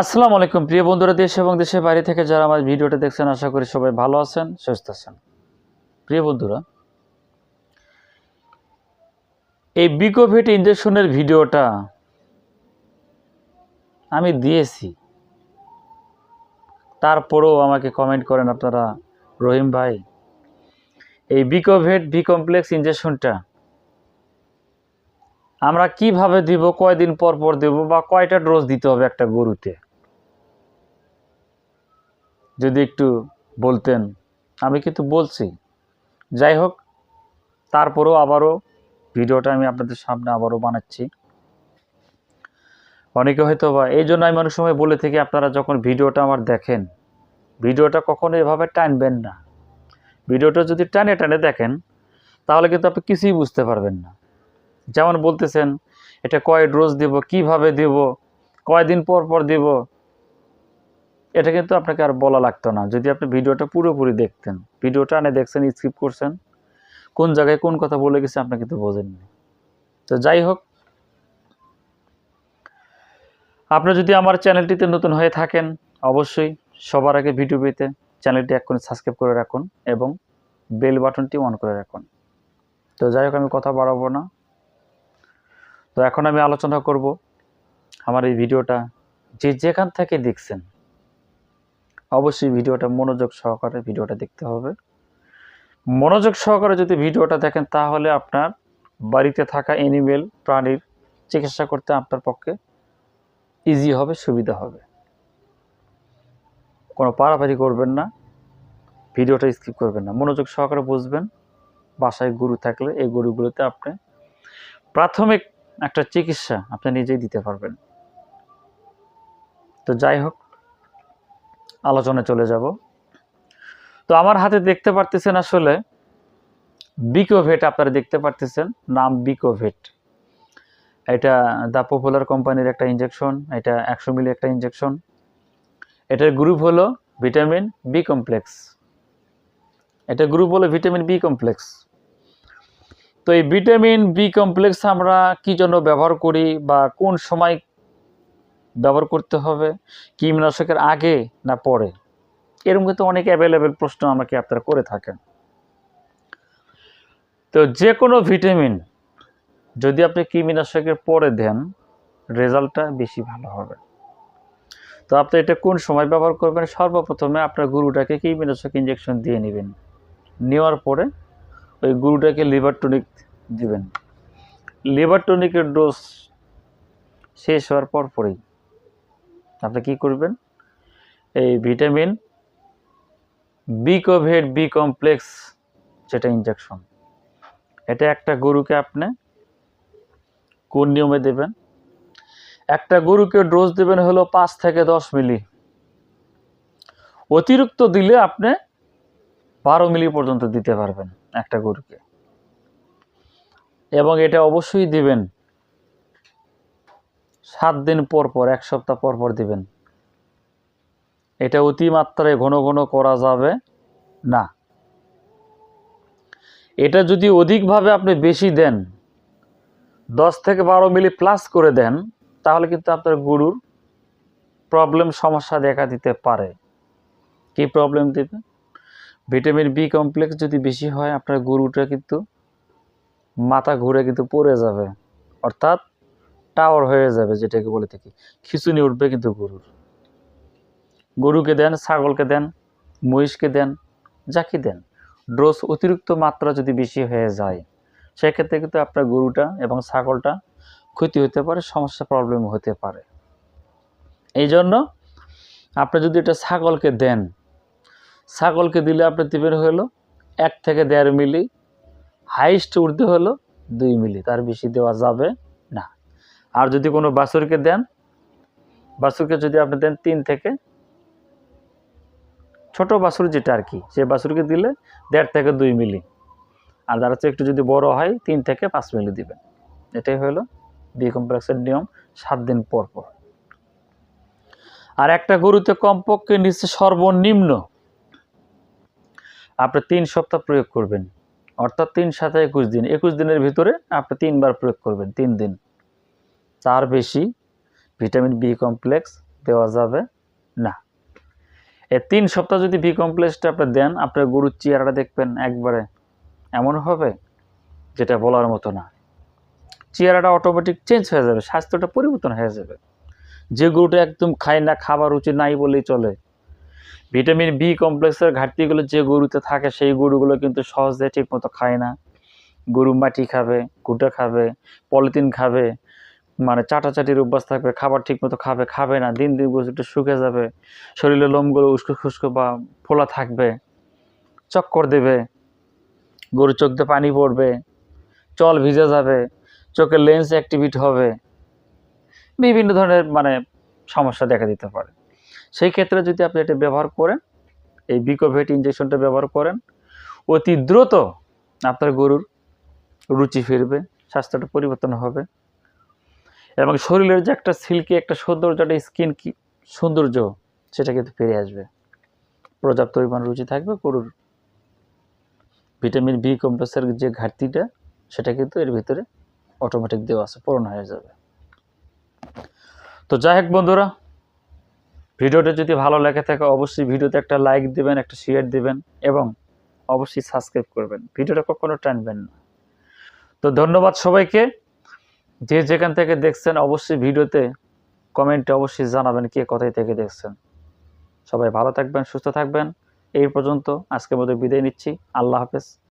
আসসালামু আলাইকুম, প্রিয় বন্ধুরা, দেশ এবং দেশের বাইরে থেকে যারা আমার ভিডিওটা দেখছেন, আশা করি সবাই ভালো আছেন, সুস্থ আছেন। প্রিয় বন্ধুরা, এই বিকোভিট ইঞ্জেকশনের ভিডিওটা আমি দিয়েছি। তারপরেও আমাকে কমেন্ট করেন আপনারা, রহিম ভাই, এই বিকোভেট বি কমপ্লেক্স ইঞ্জেকশনটা আমরা কীভাবে দিব, কয়দিন পর পর দেব বা কয়টা ডোজ দিতে হবে একটা গরুতে? যদি একটু বলতেন, আমি কিন্তু বলছি। যাই হোক, তারপরেও আবারও ভিডিওটা আমি আপনাদের সামনে আবারও বানাচ্ছি। অনেকে হয়তো বা এই জন্য আমি অনেক সময় বলে থাকি, আপনারা যখন ভিডিওটা আমার দেখেন, ভিডিওটা কখনো এভাবে টানবেন না। ভিডিওটা যদি টানে টানে দেখেন, তাহলে কিন্তু আপনি কিছুই বুঝতে পারবেন না। যেমন বলতেছেন, এটা কয় ডোজ দেব, কীভাবে দেব, কয়দিন পর পর দিব, এটা কিন্তু আপনাকে আর বলা লাগতো না। যদি আপনি ভিডিওটা পুরোপুরি দেখতেন ভিডিওটা আনে দেখছেন, স্কিপ করছেন, কোন জায়গায় কোন কথা বলে গেছে আপনি কিন্তু বোঝেননি। তো যাই হোক, আপনি যদি আমার চ্যানেলটিতে নতুন হয়ে থাকেন, অবশ্যই সবার আগে ভিডিও পেতে চ্যানেলটি এক্ষুনি সাবস্ক্রাইব করে রাখুন এবং বেল বাটনটি অন করে রাখুন। তো যাই হোক, আমি কথা বাড়াবো না। তো এখন আমি আলোচনা করব আমার এই ভিডিওটা যে যেখান থেকে দেখছেন, অবশ্যই ভিডিওটা মনোযোগ সহকারে ভিডিওটা দেখতে হবে। মনোযোগ সহকারে যদি ভিডিওটা দেখেন, তাহলে আপনার বাড়িতে থাকা এনিমেল প্রাণীর চিকিৎসা করতে আপনার পক্ষে ইজি হবে, সুবিধা হবে। কোনো পারাপারি করবেন না, ভিডিওটা স্কিপ করবেন না। মনোযোগ সহকারে বুঝবেন, বাসায় গরু থাকলে এই গরুগুলোতে আপনি প্রাথমিক একটা চিকিৎসা আপনি নিজেই দিতে পারবেন। তো যাই হোক, আলোচনায় চলে যাব। তো আমার হাতে দেখতে পারতেছেন আসলে বিকোভেট, আপনারা দেখতে পারতেছেন নাম বিকোভেট। এটা দ্য পপুলার কোম্পানির একটা ইঞ্জেকশন এটা একশো মিলি একটা ইঞ্জেকশন এটার গ্রুপ হলো ভিটামিন বি কমপ্লেক্স। এটা গ্রুপ হলো ভিটামিন বি কমপ্লেক্স। তো এই ভিটামিন বি কমপ্লেক্স আমরা কি জন্য ব্যবহার করি বা কোন সময় ব্যবহার করতে হবে কীটনাশকের আগে না পরে? এরকম কিন্তু অনেক অ্যাভেলেবেল প্রশ্ন আমাকে আপনারা করে থাকেন। তো যে কোনো ভিটামিন যদি আপনি কীটনাশকের পরে দেন, রেজাল্টটা বেশি ভালো হবে। তো আপনি এটা কোন সময় ব্যবহার করবেন? সর্বপ্রথমে আপনার গরুটাকে কীটনাশক ইঞ্জেকশন দিয়ে নেবেন। নেওয়ার পরে ওই গরুটাকে লিভার টনিক দিবেন। লিভার টনিকের ডোজ শেষ হওয়ার পর পরেই আপনি কি করবেন? এই ভিটামিন বি কোভেড বি কমপ্লেক্স যেটা ইঞ্জেকশন এটা একটা গরুকে আপনি কোন নিয়মে দেবেন? একটা গরুকে ডোজ দেবেন হলো পাঁচ থেকে দশ মিলি। অতিরিক্ত দিলে আপনি বারো মিলি পর্যন্ত দিতে পারবেন। একটা গরুকে। এবং এটা অবশ্যই দিবেন। সাত দিন পর পর, এক সপ্তাহ পর পর দিবেন। এটা অতিমাত্রায় ঘন ঘন করা যাবে না। এটা যদি অধিকভাবে আপনি বেশি দেন, দশ থেকে বারো মিলি প্লাস করে দেন, তাহলে কিন্তু আপনার গরুর প্রবলেম সমস্যা দেখা দিতে পারে। কি প্রবলেম দেবে? ভিটামিন বি কমপ্লেক্স যদি বেশি হয়, আপনার গরুটা কিন্তু মাথা ঘুরে কিন্তু পড়ে যাবে। অর্থাৎ টাওয়ার হয়ে যাবে যেটাকে বলে থাকি। খিচুনি উঠবে কিন্তু গরুর। গরুকে দেন, ছাগলকে দেন, মহিষকে দেন, যাকে দেন। ডোজ অতিরিক্ত মাত্রা যদি বেশি হয়ে যায়, সেক্ষেত্রে কিন্তু আপনার গরুটা এবং ছাগলটা ক্ষতি হতে পারে, সমস্যা প্রবলেম হতে পারে। এই জন্য আপনি যদি এটা ছাগলকে দেন ছাগলকে দিলে আপনি দেবেন হলো, এক থেকে দেড় মিলি। হাইস্ট উঠতে হলো দুই মিলি, তার বেশি দেওয়া যাবে না। আর যদি কোনো বাছুরকে দেন, বাছুরকে যদি আপনি দেন তিন থেকে, ছোট বাছুর যেটা আর কি, সে বাছুরকে দিলে দেড় থেকে দুই মিলি। আর যারা হচ্ছে একটু যদি বড় হয়, তিন থেকে পাঁচ মিলি দিবেন। এটাই হলো বি কমপ্লেক্সের নিয়ম সাত দিন পর পর। আর একটা গরুতে কমপক্ষে নিচে সর্বনিম্ন আপনি তিন সপ্তাহ প্রয়োগ করবেন। অর্থাৎ তিন সাথে একুশ দিন। একুশ দিনের ভিতরে আপনি তিনবার প্রয়োগ করবেন, তিন দিন। তার বেশি ভিটামিন বি কমপ্লেক্স দেওয়া যাবে না। এই তিন সপ্তাহ যদি বি কমপ্লেক্সটা আপনি দেন, আপনার গরুর চেহারাটা দেখবেন একবারে এমন হবে যেটা বলার মতো না। চেহারাটা অটোমেটিক চেঞ্জ হয়ে যাবে, স্বাস্থ্যটা পরিবর্তন হয়ে যাবে। যে গরুটা একদম খায় না, খাবার রুচি নাই বলেই চলে ভিটামিন বি কমপ্লেক্সের ঘাটতিগুলো যে গরুতে থাকে, সেই গরুগুলো কিন্তু সহজে ঠিকমতো খায় না। গরু মাটি খাবে কুটা খাবে, পলিথিন খাবে মানে চাটাচাটির অভ্যাস থাকবে, খাবার ঠিকমতো খাবে খাবে না, দিন দিন গরু একটু শুকে যাবে শরীরে লোমগুলো উস্কো খুস্কো বা ফোলা থাকবে, চক্কর দেবে গরু চোখ দিয়ে পানি পড়বে, চল ভিজে যাবে, চোখের লেন্স অ্যাক্টিভিট হবে, বিভিন্ন ধরনের মানে সমস্যা দেখা দিতে পারে। সেই ক্ষেত্রে যদি আপনি এটা ব্যবহার করেন, এই বিকোভেট ইঞ্জেকশনটা ব্যবহার করেন, অতি দ্রুত আপনার গরুর রুচি ফিরবে, স্বাস্থ্যটা পরিবর্তন হবে। এবং শরীরের যে একটা সিল্কি একটা সৌন্দর্য, একটা স্কিন কি সৌন্দর্য, সেটা কিন্তু ফিরে আসবে। পর্যাপ্ত পরিমাণ রুচি থাকবে গরুর। ভিটামিন বি কমপ্লেক্সের যে ঘাটতিটা, সেটা কিন্তু এর ভিতরে অটোমেটিক দেওয়া আছে, পূরণ হয়ে যাবে। তো যাই হোক বন্ধুরা ভিডিওটা যদি ভালো লেগে থাকে, অবশ্যই ভিডিওতে একটা লাইক দিবেন, একটা শেয়ার দিবেন এবং অবশ্যই সাবস্ক্রাইব করবেন। ভিডিওটা কখনো টানবেন না। তো ধন্যবাদ সবাইকে। যে যেখান থেকে দেখছেন, অবশ্যই ভিডিওতে কমেন্টে অবশ্যই জানাবেন কে কোথায় থেকে দেখছেন। সবাই ভালো থাকবেন, সুস্থ থাকবেন। এই পর্যন্ত আজকের মতো বিদায় নিচ্ছি। আল্লাহ হাফেজ।